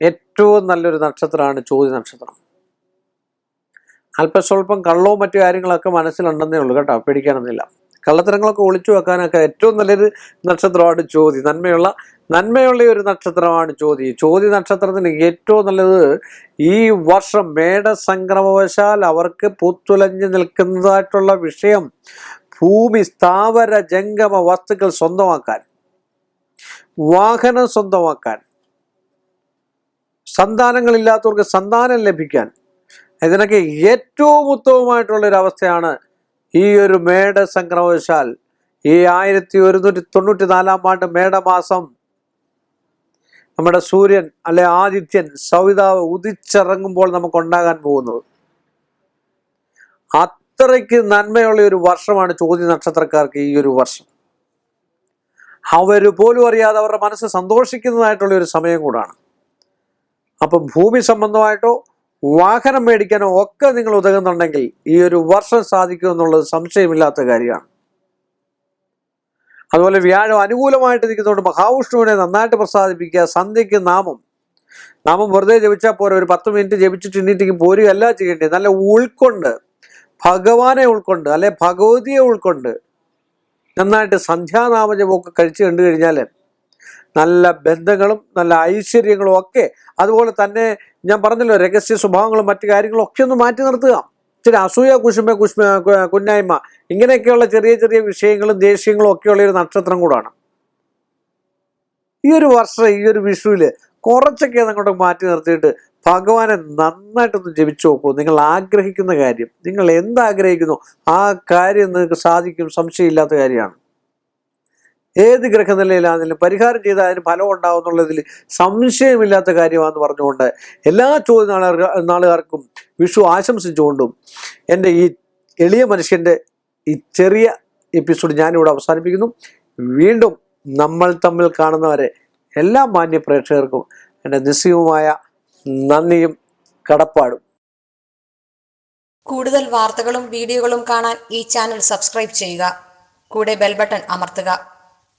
ഏറ്റവും നല്ലൊരു നക്ഷത്രമാണ് ചോദ്യ നക്ഷത്രം. അല്പസ്വല്പം കള്ളവും മറ്റു കാര്യങ്ങളൊക്കെ മനസ്സിലുണ്ടെന്നേ ഉള്ളൂ കേട്ടോ പേടിക്കാനൊന്നുമില്ല. കള്ളത്തരങ്ങളൊക്കെ ഒളിച്ചു വെക്കാനൊക്കെ ഏറ്റവും നല്ലൊരു നക്ഷത്രമാണ് ചോതി നന്മയുള്ള നന്മയുള്ള ഒരു നക്ഷത്രമാണ് ചോതി ചോതി നക്ഷത്രത്തിന് ഏറ്റവും നല്ലത് ഈ വർഷം മേടസംക്രമവശാൽ അവർക്ക് പുത്തുലഞ്ഞു നിൽക്കുന്നതായിട്ടുള്ള വിഷയം ഭൂമി സ്ഥാവര ജംഗമ വസ്തുക്കൾ സ്വന്തമാക്കാൻ വാഹനം സ്വന്തമാക്കാൻ സന്താനങ്ങളില്ലാത്തവർക്ക് സന്താനം ലഭിക്കാൻ. ഇതിനൊക്കെ ഏറ്റവും ഉത്തമമായിട്ടുള്ള ഒരു അവസ്ഥയാണ് ഈ ഒരു മേട സംക്രമവശാൽ ഈ ആയിരത്തി ഒരുന്നൂറ്റി തൊണ്ണൂറ്റി നാലാം ആണ്ട് മേടമാസം നമ്മുടെ സൂര്യൻ അല്ലെ ആദിത്യൻ സവിതാവ് ഉദിച്ചിറങ്ങുമ്പോൾ നമുക്ക് ഉണ്ടാകാൻ പോകുന്നത്. അത്രയ്ക്ക് നന്മയുള്ള ഒരു വർഷമാണ് ചോദ്യ നക്ഷത്രക്കാർക്ക് ഈ ഒരു വർഷം. അവർ പോലും അറിയാതെ അവരുടെ മനസ്സ് സന്തോഷിക്കുന്നതായിട്ടുള്ള ഒരു സമയം കൂടാണ്. അപ്പം ഭൂമി സംബന്ധമായിട്ടോ വാഹനം മേടിക്കാനോ ഒക്കെ നിങ്ങൾ ഉതകുന്നുണ്ടെങ്കിൽ ഈ ഒരു വർഷം സാധിക്കും എന്നുള്ളത് സംശയമില്ലാത്ത കാര്യമാണ്. അതുപോലെ വ്യാഴം അനുകൂലമായിട്ട് നിൽക്കുന്നതുകൊണ്ട് മഹാവിഷ്ണുവിനെ നന്നായിട്ട് പ്രസാദിപ്പിക്കുക സന്ധ്യയ്ക്ക് നാമം. നാമം വെറുതെ ജപിച്ചാൽ പോരെ ഒരു പത്ത് മിനിറ്റ് ജപിച്ചിട്ട് ഇന്നിട്ടേക്കും പോരുകയല്ല ചെയ്യേണ്ടത്. നല്ല ഉൾക്കൊണ്ട് ഭഗവാനെ ഉൾക്കൊണ്ട് അല്ലെ ഭഗവതിയെ ഉൾക്കൊണ്ട് നന്നായിട്ട് സന്ധ്യാനാമജപമൊക്കെ കഴിച്ചു കണ്ടു കഴിഞ്ഞാൽ നല്ല ബന്ധങ്ങളും നല്ല ഐശ്വര്യങ്ങളും ഒക്കെ അതുപോലെ തന്നെ ഞാൻ പറഞ്ഞല്ലോ രഹസ്യ സ്വഭാവങ്ങളും മറ്റു കാര്യങ്ങളും ഒക്കെ ഒന്ന് മാറ്റി നിർത്തുക. ചില അസൂയ കുശുമ കുഷ്മ കു- കുന്നായ്മ ഇങ്ങനെയൊക്കെയുള്ള ചെറിയ ചെറിയ വിഷയങ്ങളും ദേഷ്യങ്ങളും ഒക്കെയുള്ള ഒരു നക്ഷത്രം കൂടാണ്. ഈ ഒരു വർഷം ഈ ഒരു വിഷുവിൽ കുറച്ചൊക്കെ അങ്ങോട്ട് മാറ്റി നിർത്തിയിട്ട് ഭഗവാനെ നന്നായിട്ടൊന്ന് ജപിച്ചു നോക്കൂ. നിങ്ങൾ ആഗ്രഹിക്കുന്ന കാര്യം നിങ്ങൾ എന്താഗ്രഹിക്കുന്നു ആ കാര്യം നിങ്ങൾക്ക് സാധിക്കും സംശയമില്ലാത്ത കാര്യമാണ്. ഏത് ഗ്രഹനിലയിലാണെങ്കിലും പരിഹാരം ചെയ്താൽ അതിന് ഫലം ഉണ്ടാവും എന്നുള്ളതിൽ സംശയമില്ലാത്ത കാര്യമാണെന്ന് പറഞ്ഞുകൊണ്ട് എല്ലാ ചോദ്യ നാളുകാർ നാളുകാർക്കും വിഷു ആശംസിച്ചുകൊണ്ടും എന്റെ ഈ എളിയ മനുഷ്യന്റെ ഈ ചെറിയ എപ്പിസോഡ് ഞാനിവിടെ അവസാനിപ്പിക്കുന്നു. വീണ്ടും നമ്മൾ തമ്മിൽ കാണുന്നവരെ എല്ലാ മാന്യ പ്രേക്ഷകർക്കും എന്റെ നിസ്സീയമായ നന്ദിയും കടപ്പാടും. കൂടുതൽ വാർത്തകളും വീഡിയോകളും കാണാൻ ഈ ചാനൽ സബ്സ്ക്രൈബ് ചെയ്യുക. കൂടെ ബെൽബട്ടൺ അമർത്തുക.